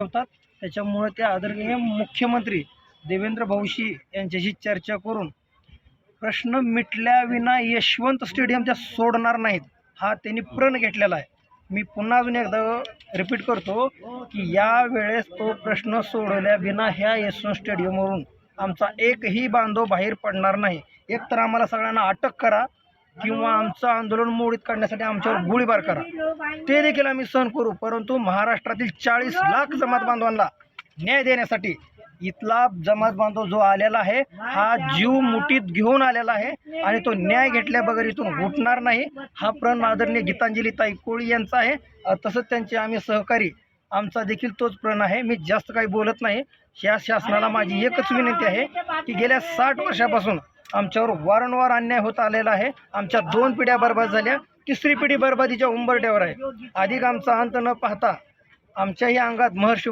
ठेवतात. त्याच्यामुळे ते आदरणीय मुख्यमंत्री देवेंद्र भाऊशी यांच्याशी चर्चा करून प्रश्न मिटल्याविना यशवंत स्टेडियम त्या सोडणार नाहीत हा त्यांनी प्रण घेतलेला आहे. मी पुन्हा अजून एकदा रिपीट करतो की या वेळेस तो प्रश्न सोडवल्याविना ह्या यशवंत स्टेडियमवरून आमचा एकही बांधव बाहेर पडणार नाही. एक तर आम्हाला सगळ्यांना अटक करा किंवा आमचं आंदोलन मोडीत काढण्यासाठी आमच्यावर गोळीबार करा. ते देखील आम्ही सहन करू परंतु महाराष्ट्रातील चाळीस लाख जमात बांधवांना न्याय देण्यासाठी इथला जमात बांधव जो आलेला आहे हा जीव मुठीत घेऊन आलेला आहे आणि तो न्याय घेतल्या बगर इथून उठणार नाही. हा प्रण आदरणीय गीतांजली ताई कोळी यांचा आहे. तसंच त्यांचे आम्ही सहकारी आमचा देखील तोच प्रण आहे. मी जास्त काही बोलत नाही. या शासनाला माझी एकच विनंती आहे की गेल्या साठ वर्षापासून आमच्यावर वारंवार अन्याय होत आलेला आहे. आमच्या दोन पिढ्या बर्बाद झाल्या. तिसरी पिढी बर्बादीच्या उंबरट्यावर आहे. अधिक आमचा अंत न पाहता आमच्याही अंगात महर्षी